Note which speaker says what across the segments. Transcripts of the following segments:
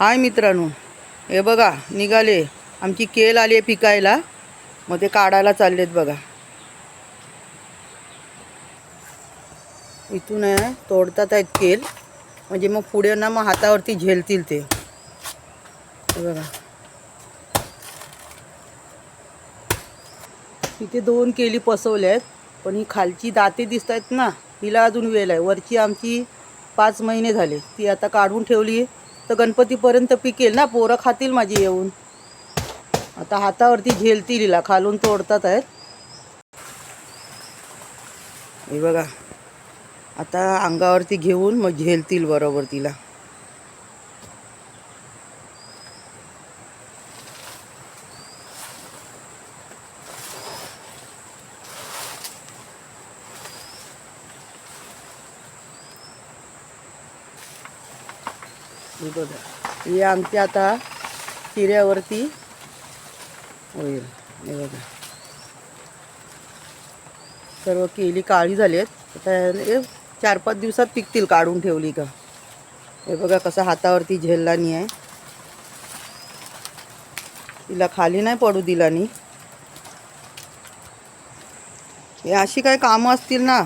Speaker 1: हाय मित्रांनो हे बघा निघाले. आमची केल आली आहे पिकायला. मग ते काढायला चाललेत बघा. इथून आहे तोडतात आहेत केल. म्हणजे मग पुढे ना मग हातावरती झेलतील ते. बघा. इथे दोन केली पसवल्या आहेत पण ही खालची दाते दिसत आहेत ना हिला अजून वेळ आहे. वरची आमची पाच महिने झाले. ती आता काढून ठेवली. तर गणपतीपर्यंत पिकेल ना? पोरं खातील माझी येऊन. आता हातावरती झेलतील लिला खालून तोडतात आहेत. हे बघा. आता अंगावरती घेऊन मग झेलतील बरोबर तिला. हे बघा. हे आमच्या आता चिऱ्यावरती होईल. हे बघा. सर्व केली काळी झाली आहेत आता चार पाच दिवसात पिकतील काढून ठेवली का? हे बघा कसं हातावरती झेलला नाही आहे. तिला खाली नाही पडू दिला नी. हे अशी काही कामं असतील ना?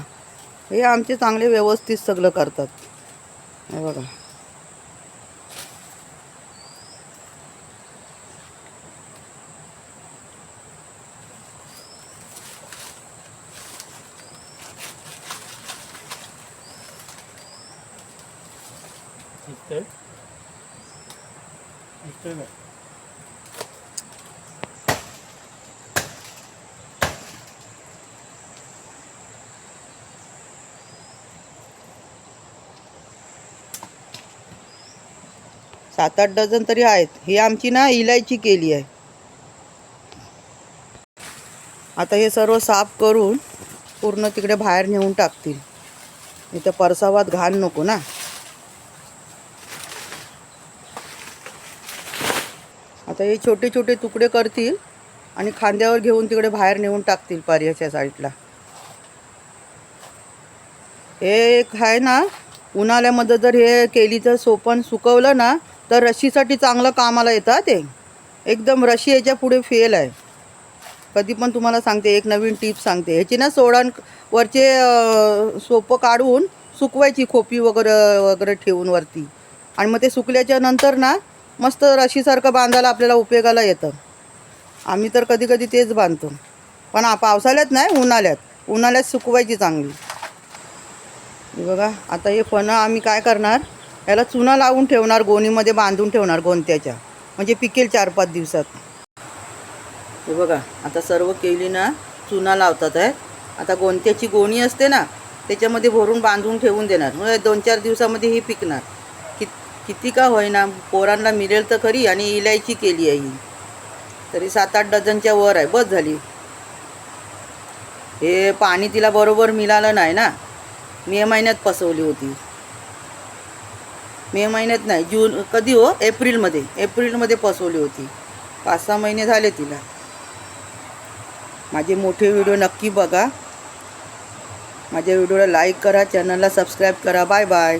Speaker 1: हे आमचे चांगले व्यवस्थित सगळं करतात. हे बघा.
Speaker 2: दिसतंय दिसतंय का
Speaker 1: सात आठ डझन तरी आहेत. ही आमची ना इलायची केली आहे. आता हे सर्व साफ करून पूर्ण तिकडे बाहेर नेऊन टाकतील. इथं परसावात घाण नको ना. आता हे छोटे छोटे तुकडे करतील आणि खांद्यावर घेऊन तिकडे बाहेर नेऊन टाकतील पार्याच्या साईडला. हे एक आहे ना उन्हाळ्यामध्ये जर हे केलीचं सोपण सुकवलं ना तर रशीसाठी चांगलं कामाला येतं ते एकदम रशी याच्यापुढे फेल आहे. कधी पण तुम्हाला सांगते एक नवीन टीप सांगते. ह्याची ना सोडा वरचे सोपं काढून सुकवायची खोपी वगैरे वगैरे ठेवून वरती. आणि मग ते सुकल्याच्या नंतर ना मस्त रशीसारखं बांधायला आपल्याला उपयोगाला येतं. आम्ही तर कधी कधी तेच बांधतो. पण पावसाळ्यात नाही उन्हाळ्यात. उन्हाळ्यात सुकवायची चांगली. बघा आता हे फणं आम्ही काय करणार? याला चुना लावून ठेवणार गोणीमध्ये बांधून ठेवणार गोंत्याच्या म्हणजे पिकेल चार पाच दिवसात. हे बघा आता सर्व केली ना चुना लावतात आहे आता गोंत्याची गोणी असते ना त्याच्यामध्ये भरून बांधून ठेवून देणार. मग दोन चार दिवसामध्ये ही पिकणार. किती का होईना पोरांना मिळेल तर खरी आणि इलायची केली आहे ही. तरी सात आठ डझनच्या वर आहे बस झाली. हे पाणी तिला बरोबर मिळालं नाही ना. मे महिन्यात पसवली होती. मे महिन्यात नाही जून कधी हो? एप्रिलमध्ये. एप्रिलमध्ये पसवली होती. पाच सहा महिने झाले तिला. माझे मोठे व्हिडिओ नक्की बघा. माझ्या व्हिडिओला लाईक करा चॅनलला सबस्क्राईब करा. Bye bye